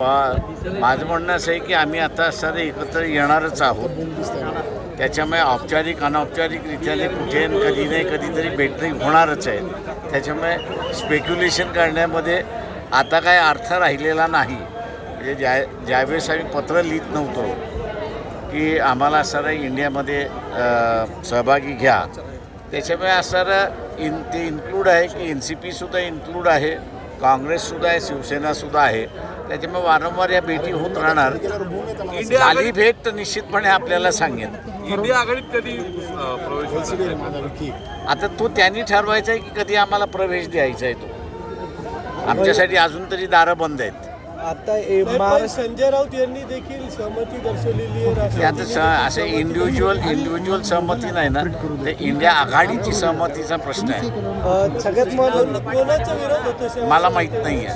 माझं म्हणणं असं आहे की आम्ही आता सर एकत्र येणारच आहोत. त्याच्यामुळे औपचारिक अनौपचारिकरित्या कुठे कधी नाही कधीतरी भेटणी होणारच आहे. त्याच्यामुळे स्पेक्युलेशन करण्यामध्ये आता काय अर्थ राहिलेला नाही. म्हणजे ज्या ज्यावेळेस आम्ही पत्र लिहित नव्हतो की आम्हाला सर इंडियामध्ये सहभागी घ्या. त्याच्यामुळे सर इन ते इन्क्लूड आहे की एन सी पीसुद्धा इन्क्लूड आहे. काँग्रेससुद्धा आहे शिवसेनासुद्धा आहे. त्याच्यामुळे वारंवार या भेटी होत राहणार. झाली भेट तर निश्चितपणे आपल्याला सांगेन. इंडिया आघाडीत कधी प्रवेश? आता तो त्यांनी ठरवायचा आहे की कधी आम्हाला प्रवेश द्यायचा आहे तो. आमच्यासाठी अजून तरी दारं बंद आहेत. आता महाराष्ट्र संजय राऊत यांनी देखील सहमती दर्शवलेली आहे ते आता राष्ट्रवादीने स असे इंडिव्हिज्युअल इंडिव्हिज्युअल सहमती नाही ना? ते इंडिया आघाडीची सहमतीचा प्रश्न आहे. सगळ्यात महत्त्वाचं कोणाचा विरोध होतो? मला माहीत नाही आहे